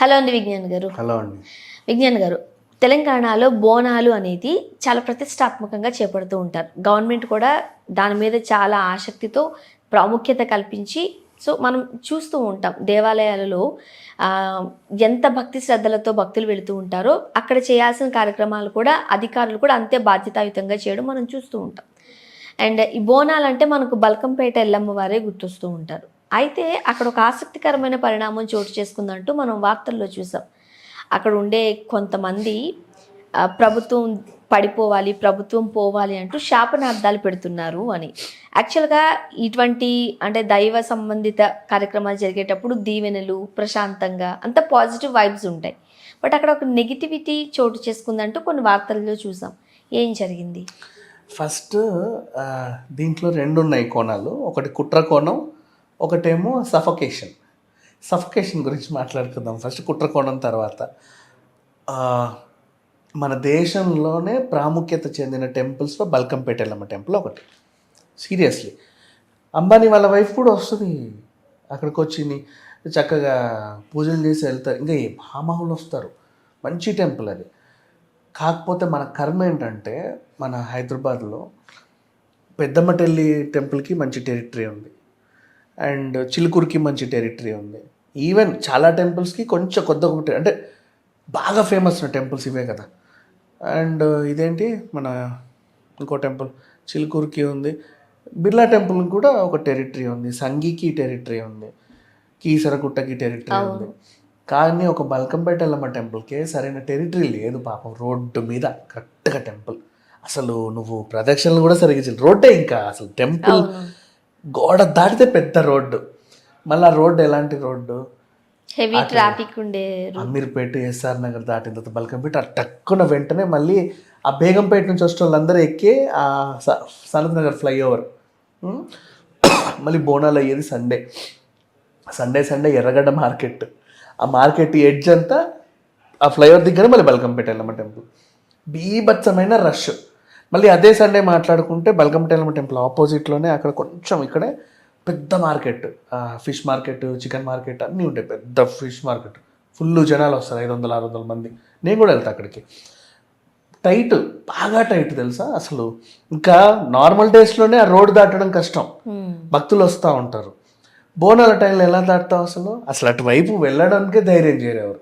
Hello అండి విజ్ఞాన్ గారు. Hello అండి. విజ్ఞాన్ గారు తెలంగాణలో బోనాలు అనేది చాలా ప్రతిష్టాత్మకంగా చేపడుతూ ఉంటారు. గవర్నమెంట్ కూడా దాని మీద చాలా ఆసక్తితో ప్రాముఖ్యత కల్పించి సో మనం చూస్తూ ఉంటాం దేవాలయాలలో ఎంత భక్తి శ్రద్ధలతో భక్తులు వెళుతూ ఉంటారో అక్కడ చేయాల్సిన కార్యక్రమాలు కూడా అధికారులు కూడా అంతే బాధ్యతాయుతంగా చేయడం మనం చూస్తూ ఉంటాం. అండ్ ఈ బోనాలు అంటే మనకు బల్కంపేట ఎల్లమ్మ వారే గుర్తొస్తూ ఉంటారు. అయితే అక్కడ ఒక ఆసక్తికరమైన పరిణామం చోటు చేసుకుందంటూ మనం వార్తల్లో చూసాం. అక్కడ ఉండే కొంతమంది ప్రభుత్వం పడిపోవాలి ప్రభుత్వం పోవాలి అంటూ శాపనార్థాలు పెడుతున్నారు అని. యాక్చువల్గా ఇటువంటి అంటే దైవ సంబంధిత కార్యక్రమాలు జరిగేటప్పుడు దీవెనలు ప్రశాంతంగా అంత పాజిటివ్ వైబ్స్ ఉంటాయి. బట్ అక్కడ ఒక నెగిటివిటీ చోటు చేసుకుందంటూ కొన్ని వార్తల్లో చూసాం. ఏం జరిగింది? ఫస్ట్ దీంట్లో రెండు ఉన్నాయి కోణాలు. ఒకటి కుట్ర కోణం ఒకటేమో సఫకేషన్. సఫకేషన్ గురించి మాట్లాడుకుందాం ఫస్ట్ కుట్రకోణం తర్వాత. మన దేశంలోనే ప్రాముఖ్యత చెందిన టెంపుల్స్లో బల్కంపేట ఎల్లమ్మ టెంపుల్ ఒకటి. సీరియస్లీ. అంబానీ వాళ్ళ వైఫ్ కూడా వస్తుంది. అక్కడికి వచ్చి చక్కగా పూజలు చేసి వెళ్తారు. ఇంకా ఏ మహామహులు వస్తారు. మంచి టెంపుల్ అది. కాకపోతే మన కర్మ ఏంటంటే మన హైదరాబాద్లో పెద్దమ్మటెల్లి టెంపుల్కి మంచి టెరిటరీ ఉంది. అండ్ చిలుకూరుకి మంచి టెరిటరీ ఉంది. ఈవెన్ చాలా టెంపుల్స్కి కొంచెం కొత్త ఒకటి అంటే బాగా ఫేమస్ టెంపుల్స్ ఇవే కదా. అండ్ ఇదేంటి? మన ఇంకో టెంపుల్ చిలుకూరుకి ఉంది. బిర్లా టెంపుల్ కూడా ఒక టెరిటరీ ఉంది. సంగీకి టెరిటరీ ఉంది. కీసరగుట్టకి టెరిటరీ ఉంది. కానీ ఒక బల్కంపేట ఎల్లమ్మ టెంపుల్కే సరైన టెరిటరీ లేదు పాపం. రోడ్డు మీద కరెక్ట్గా టెంపుల్. అసలు నువ్వు ప్రదక్షిణలు కూడా సరిగ్గా రోడ్డే ఇంకా అసలు టెంపుల్ గోడ దాటితే పెద్ద రోడ్డు. మళ్ళీ ఆ రోడ్డు ఎలాంటి రోడ్డు? హెవీ ట్రాఫిక్ ఉండే అమీర్పేట ఎస్ఆర్ నగర్ దాటిన తర్వాత బల్కంపేట ఆ టక్కున వెంటనే మళ్ళీ ఆ బేగంపేట నుంచి వచ్చిన వాళ్ళందరూ ఎక్కి ఆ సనత్ నగర్ ఫ్లైఓవర్. మళ్ళీ బోనాలు అయ్యేది Sunday. Sunday Sunday Erragadda market. ఆ మార్కెట్ ఎడ్జ్ అంతా ఆ ఫ్లైఓవర్ దగ్గర మళ్ళీ బల్కంపేట ఎల్లమ్మ టెంపుల్. బీభత్సమైన రష్. మళ్ళీ అదే సండే మాట్లాడుకుంటే బల్కంపేట ఎల్లమ్మ టెంపుల్ ఆపోజిట్లోనే అక్కడ కొంచెం ఇక్కడే పెద్ద market fish market chicken market అన్నీ ఉంటాయి పెద్ద ఫిష్ మార్కెట్ ఫుల్ జనాలు వస్తారు ఐదు వందల ఆరు వందల మంది. నేను కూడా వెళ్తా అక్కడికి. టైట్ బాగా టైట్ తెలుసా? అసలు ఇంకా నార్మల్ డేస్లోనే ఆ రోడ్ దాటడం కష్టం. భక్తులు వస్తూ ఉంటారు. బోనాల టైంలో ఎలా దాటుతావు అసలు? అసలు అటువైపు వెళ్ళడానికే ధైర్యం చేయరేవారు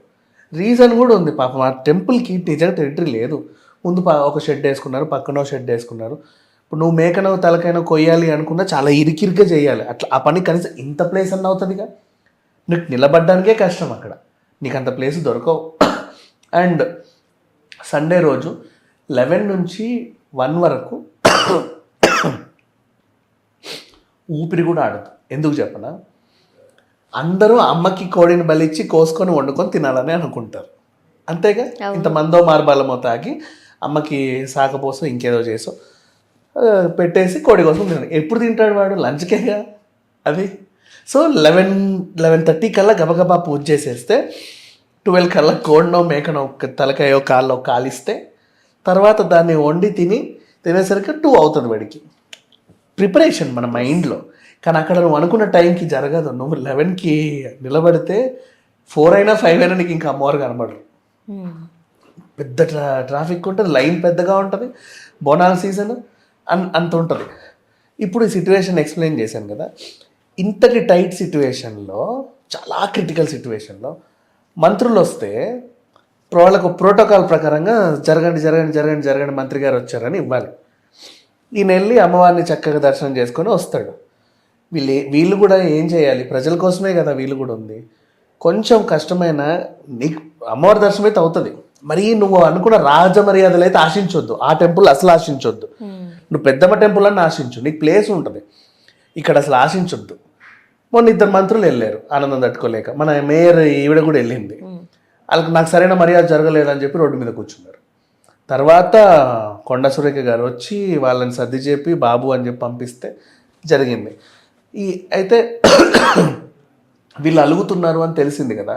రీజన్ కూడా ఉంది. పాపం ఆ టెంపుల్కి నిజంగా టెరిటరీ లేదు. ముందు ఒక షెడ్ వేసుకున్నారు పక్కన షెడ్ వేసుకున్నారు. ఇప్పుడు నువ్వు మేకనో తలకైనా కొయ్యాలి అనుకున్నా చాలా ఇరికిరిగా చేయాలి. అట్లా ఆ పని కనీసం ఇంత ప్లేస్ అన్న అవుతుందిగా? నీకు నిలబడ్డానికే కష్టం అక్కడ. నీకు అంత ప్లేస్ దొరకవు. అండ్ సండే రోజు లెవెన్ నుంచి వన్ వరకు ఊపిరి కూడా ఆడదు. ఎందుకు చెప్పనా? అందరూ అమ్మకి కోడిని బలిచ్చి కోసుకొని వండుకొని తినాలని అనుకుంటారు. అంతేగా? ఇంత మందో మార్బాలమో తాగి అమ్మకి సాకపోసం ఇంకేదో చేసో. పెట్టేసి కోడి కోసం తినాలి ఎప్పుడు తింటాడు వాడు? లంచ్కేగా? అది. సో లెవెన్ లెవెన్ థర్టీ కల్లా గబగబా పూజ చేసేస్తే ట్వెల్వ్ కల్లా కోడినో మేకనో ఒక తలకాయో కాళ్ళో కాలిస్తే తర్వాత దాన్ని వండి తిని తినేసరికి టూ అవుతుంది వాడికి. ప్రిపరేషన్ మన మైండ్లో. కానీ అక్కడ నువ్వు అనుకున్న టైంకి జరగదు. నువ్వు లెవెన్కి నిలబడితే ఫోర్ అయినా ఫైవ్ అయినా నీకు ఇంకా అమ్మవారు కనబడరు. పెద్ద ట్రా ట్రాఫిక్ ఉంటుంది లైన్ పెద్దగా ఉంటుంది బోనాల సీజన్ అన్ అంత ఉంటుంది. ఇప్పుడు ఈ సిచ్యువేషన్ ఎక్స్ప్లెయిన్ చేశాను కదా. ఇంతటి టైట్ సిచ్యువేషన్లో చాలా క్రిటికల్ సిచ్యువేషన్లో మంత్రులు వస్తే వాళ్ళకు ప్రోటోకాల్ ప్రకారంగా జరగండి జరగండి జరగండి జరగండి మంత్రి గారు వచ్చారని ఇవ్వాలి. ఈయన వెళ్ళి అమ్మవారిని చక్కగా దర్శనం చేసుకొని వస్తాడు. వీళ్ళు వీళ్ళు కూడా ఏం చేయాలి? ప్రజల కోసమే కదా వీళ్ళు కూడా ఉంది. కొంచెం కష్టమైన నీకు అమ్మవారి దర్శనం అయితే అవుతుంది. మరి నువ్వు అనుకున్న రాజ మర్యాదలు అయితే ఆశించొద్దు. ఆ టెంపుల్ అసలు ఆశించొద్దు. నువ్వు పెద్దమ్మ టెంపుల్ అని ఆశించు. నీకు ప్లేస్ ఉంటుంది. ఇక్కడ అసలు ఆశించొద్దు. మొన్న ఇద్దరు మంత్రులు వెళ్ళారు ఆనందం తట్టుకోలేక. మన మేయర్ ఈవిడ కూడా వెళ్ళింది. వాళ్ళకి నాకు సరైన మర్యాద జరగలేదని చెప్పి రోడ్డు మీద కూర్చున్నారు. తర్వాత కొండ సురేఖ గారు వచ్చి వాళ్ళని సర్ది చెప్పి బాబు అని చెప్పి పంపిస్తే జరిగింది. ఈ అయితే వీళ్ళు అలుగుతున్నారు అని తెలిసింది కదా.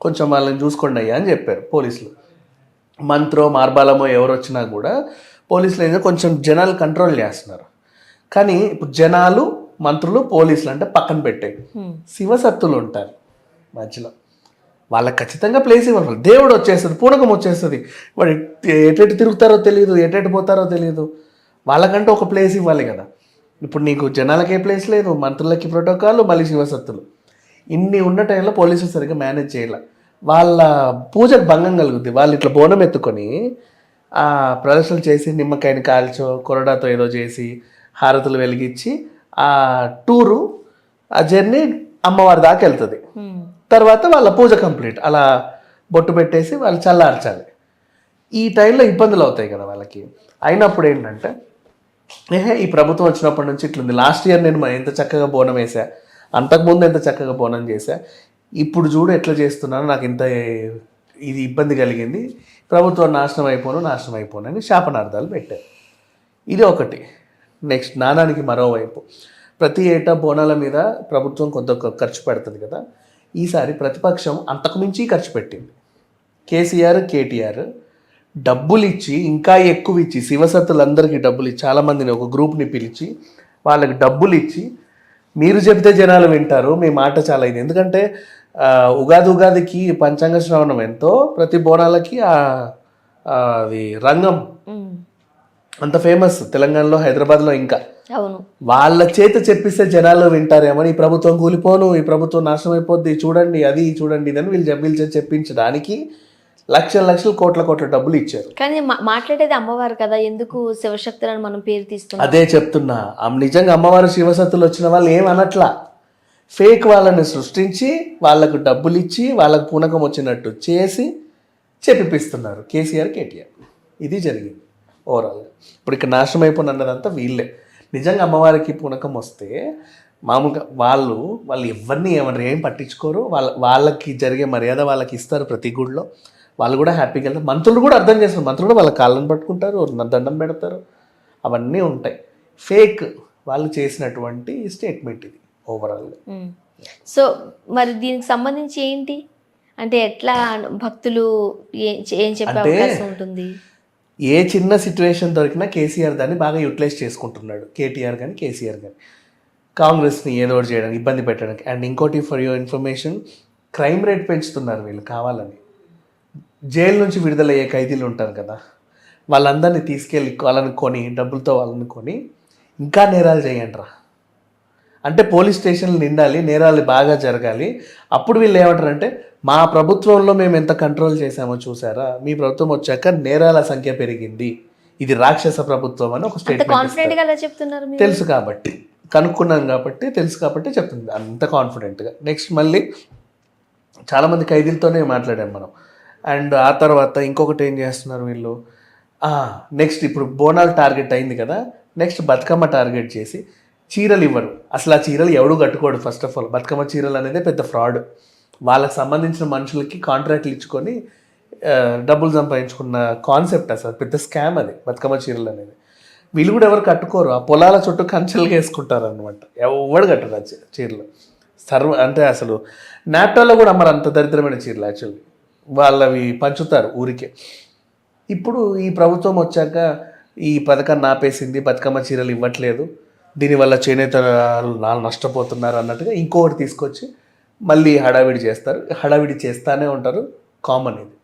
కొంచెం వాళ్ళని చూసుకోండి అయ్యా అని చెప్పారు పోలీసులు. మంత్రో మార్బాలమో ఎవరు వచ్చినా కూడా పోలీసులు ఏదో కొంచెం జనాలు కంట్రోల్ చేస్తున్నారు. కానీ ఇప్పుడు జనాలు మంత్రులు పోలీసులు అంటే పక్కన పెట్టే శివసత్తులు ఉంటారు మధ్యలో. వాళ్ళకి ఖచ్చితంగా ప్లేస్ ఇవ్వాలి దేవుడు వచ్చేస్తుంది పూనకం వచ్చేస్తుంది. వాడు ఎటు తిరుగుతారో తెలియదు ఎటు పోతారో తెలియదు వాళ్ళకంటూ ఒక ప్లేస్ ఇవ్వాలి కదా. ఇప్పుడు నీకు జనాలకే ప్లేస్ లేదు మంత్రులకి ప్రోటోకాల్ మళ్ళీ శివసత్తులు ఇన్ని ఉన్న టైంలో పోలీసులు సరిగ్గా మేనేజ్ చేయాల. వాళ్ళ పూజకు భంగం కలుగుద్ది. వాళ్ళు ఇట్లా బోనం ఎత్తుకొని ఆ ప్రదర్శనలు చేసి నిమ్మకాయని కాల్చో కొరడాతో ఏదో చేసి హారతులు వెలిగించి ఆ టూరు ఆ జర్నీ అమ్మవారి దాకా వెళ్తుంది. తర్వాత వాళ్ళ పూజ కంప్లీట్. అలా బొట్టు పెట్టేసి వాళ్ళు చల్లార్చాలి. ఈ టైంలో ఇబ్బందులు అవుతాయి కదా వాళ్ళకి. అయినప్పుడు ఏంటంటే ఏహే ఈ ప్రభుత్వం వచ్చినప్పటి నుంచి ఇట్లుంది. లాస్ట్ ఇయర్ నేను ఎంత చక్కగా బోనం వేసా అంతకుముందు ఎంత చక్కగా బోనం చేశా ఇప్పుడు చూడు ఎట్లా చేస్తున్నాను నాకు ఇంత ఇది ఇబ్బంది కలిగింది. ప్రభుత్వం నాశనం అయిపోను నాశనం అయిపోను అని శాపనార్థాలు పెట్టారు. ఇది ఒకటి. నెక్స్ట్ నాణానికి మరోవైపు. ప్రతి ఏటా బోనాల మీద ప్రభుత్వం కొంత ఖర్చు పెడుతుంది కదా. ఈసారి ప్రతిపక్షం అంతకుమించి ఖర్చు పెట్టింది. కేసీఆర్ కేటీఆర్ డబ్బులు ఇచ్చి ఇంకా ఎక్కువ ఇచ్చి శివసత్తులందరికీ డబ్బులు ఇచ్చి చాలామందిని ఒక గ్రూప్ని పిలిచి వాళ్ళకి డబ్బులు ఇచ్చి మీరు చెప్తే జనాలు వింటారు మీ మాట చాలా ఇది. ఎందుకంటే ఉగాది ఉగాదికి పంచాంగ శ్రవణం ఎంతో ప్రతి బోనాలకి అది రంగం. అంత ఫేమస్ తెలంగాణలో హైదరాబాద్లో ఇంకా. వాళ్ళ చేత చెప్పిస్తే జనాలు వింటారేమో ఈ ప్రభుత్వం కూలిపోను ఈ ప్రభుత్వం నాశనం అయిపోద్ది చూడండి అది చూడండి ఇదని వీళ్ళు వీళ్ళు చెప్పించడానికి లక్షల లక్షల కోట్ల కోట్ల డబ్బులు ఇచ్చారు. కానీ మాట్లాడేది అమ్మవారు కదా ఎందుకు శివశక్తులను మనం పేరు తీస్తున్నాం? అదే చెప్తున్నా నిజంగా అమ్మవారు శివసత్తులు వచ్చిన వాళ్ళు ఏం అనట్లా? ఫేక్ వాళ్ళని సృష్టించి వాళ్ళకు డబ్బులు ఇచ్చి వాళ్ళకు పూనకం వచ్చినట్టు చేసి చెప్పిపిస్తున్నారు కేసీఆర్ కేటీఆర్. ఇది జరిగింది ఓవరాల్ ఇప్పుడు ఇక్కడ నాశనం అయిపోయిన అన్నదంతా వీళ్ళే. నిజంగా అమ్మవారికి పూనకం వస్తే మామూలుగా వాళ్ళు వాళ్ళు ఎవరిని ఏమన్నారు ఏం పట్టించుకోరు. వాళ్ళ వాళ్ళకి జరిగే మర్యాద వాళ్ళకి ఇస్తారు ప్రతి గుడిలో వాళ్ళు కూడా హ్యాపీగా వెళ్తారు మంత్రులు కూడా అర్థం చేస్తారు మంత్రులు కూడా వాళ్ళ కాళ్ళని పట్టుకుంటారు దండం పెడతారు. అవన్నీ ఉంటాయి. ఫేక్ వాళ్ళు చేసినటువంటి స్టేట్మెంట్ ఇది ఓవరాల్గా. సో మరి దీనికి సంబంధించి ఏంటి? అంటే ఎట్లా భక్తులు ఏ- చెప్పే అవకాశం ఉంటుంది? ఏ చిన్న సిచ్యువేషన్ దొరికినా కేసీఆర్ దాన్ని బాగా యూటిలైజ్ చేసుకుంటున్నాడు. కేటీఆర్ కానీ కేసీఆర్ కానీ కాంగ్రెస్ని ఏదో ఒకటి చేయడానికి ఇబ్బంది పెట్టడానికి. అండ్ ఇంకోటి for your information crime rate పెంచుతున్నారు వీళ్ళు కావాలని. జైలు నుంచి విడుదలయ్యే ఖైదీలు ఉంటారు కదా వాళ్ళందరినీ తీసుకెళ్ళి వాళ్ళని కొని డబ్బులతో వాళ్ళని కొని ఇంకా నేరాలు చేయండి రా అంటే పోలీస్ స్టేషన్లు నిండాలి నేరాలు బాగా జరగాలి. అప్పుడు వీళ్ళు ఏమంటారంటే మా ప్రభుత్వంలో మేము ఎంత కంట్రోల్ చేశామో చూసారా? మీ ప్రభుత్వం వచ్చాక నేరాల సంఖ్య పెరిగింది. ఇది రాక్షస ప్రభుత్వం అని ఒక స్టేట్మెంట్ తెలుసు కాబట్టి కనుక్కున్నాను కాబట్టి తెలుసు కాబట్టి చెప్తుంది. అంత కాన్ఫిడెంట్గా నెక్స్ట్ మళ్ళీ చాలామంది ఖైదీలతోనే మాట్లాడాం మనం. అండ్ ఆ తర్వాత ఇంకొకటి ఏం చేస్తున్నారు వీళ్ళు? నెక్స్ట్ ఇప్పుడు బోనాలు టార్గెట్ అయింది కదా. నెక్స్ట్ బతుకమ్మ టార్గెట్ చేసి చీరలు ఇవ్వరు. అసలు ఆ చీరలు ఎవడు కట్టుకోడు ఫస్ట్ ఆఫ్ ఆల్ బతుకమ్మ చీరలు అనేది పెద్ద ఫ్రాడ్ వాళ్ళకి సంబంధించిన మనుషులకి కాంట్రాక్ట్లు ఇచ్చుకొని డబ్బులు సంపాదించుకున్న కాన్సెప్ట్ అసలు. పెద్ద స్కామ్ అది బతుకమ్మ చీరలు అనేది. వీళ్ళు కూడా ఎవరు కట్టుకోరు. ఆ పొలాల చుట్టూ కంచెలుగా వేసుకుంటారు అనమాట ఎవడు కట్టరు ఆ చీరలు. సర్వ అంటే అసలు నాటోలో కూడా అమ్మరు అంత దరిద్రమైన చీరలు యాక్చువల్లీ వాళ్ళవి పంచుతారు ఊరికే. ఇప్పుడు ఈ ప్రభుత్వం వచ్చాక ఈ పథకాన్ని ఆపేసింది బతుకమ్మ చీరలు ఇవ్వట్లేదు. దీనివల్ల చేనేతలు వాళ్ళు నష్టపోతున్నారు అన్నట్టుగా ఇంకొకటి తీసుకొచ్చి మళ్ళీ హడావిడి చేస్తారు. హడావిడి చేస్తూనే ఉంటారు కామన్ ఇది.